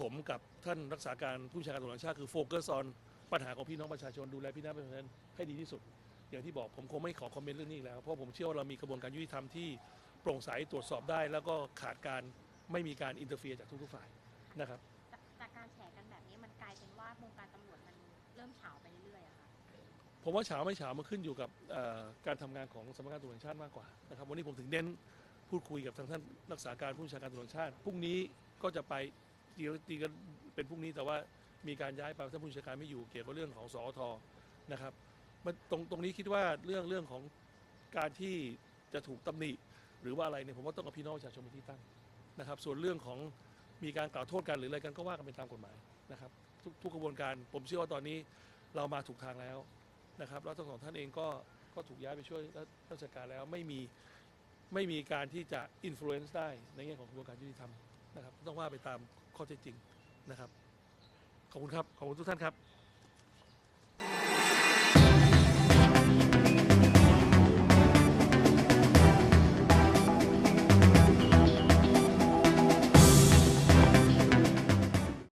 ผมกับท่านรักษาการผู้บัญชาการตำรวจแห่งชาติคือโฟกัสออนปัญหาของพี่น้องประชาชนดูแลพี่น้องประชาชนให้ดีที่สุด อย่างที่บอกผมคงไม่ขอคอมเมนต์เรื่องนี้อีกแล้ว เพราะผมเชื่อว่าเรามีกระบวนการยุติธรรมที่โปร่งใสตรวจสอบได้ แล้วก็ขาดการไม่มีการอินเตอร์เฟียจากทุกๆฝ่ายนะครับ จากจากการแฉกันแบบนี้มันกลายเป็นว่าวงการตำรวจมันเริ่มเฉาไปเรื่อยๆอะค่ะผมว่าเฉาไม่เฉามันขึ้นอยู่กับเอ่อการทำงานของสำนักงานตำรวจแห่งชาติมากกว่านะครับวันนี้ผมถึงเน้นพูดคุยกับทางท่านรักษาการผู้บัญชาการตำรวจแห่งชาติพรุ่งนี้ก็จะไป ตีตีกันเป็นพรุ่งนี้แต่ว่ามีการย้ายไปท่านผู้บัญชการไม่อยู่เกี่ยวกับเรื่องของสอทนะครับมันตรงตรงนี้คิดว่าเรื่องเรื่องของการที่จะถูกตำหนิหรือว่าอะไรเนี่ยผมว่าต้องกับพี่น้องประชาชนเป็นที่ตั้งนะครับ ส่วนเรื่องของมีการกล่าวโทษกันหรืออะไรกันก็ว่ากันไปตามกฎหมายนะครับทุกทุกกระบวนการผมเชื่อว่าตอนนี้เรามาถูกทางแล้วนะครับแล้วทั้งสองท่านเองก็ก็ถูกย้ายไปช่วยราชการแล้วไม่มีไม่มีการที่จะอิ f l u e n c e ได้ในแง่ของกระบวนการยุติธรรม นะครับต้องว่าไปตามข้อเท็จจริงนะครับ ขอบคุณครับ ขอบคุณทุกท่านครับ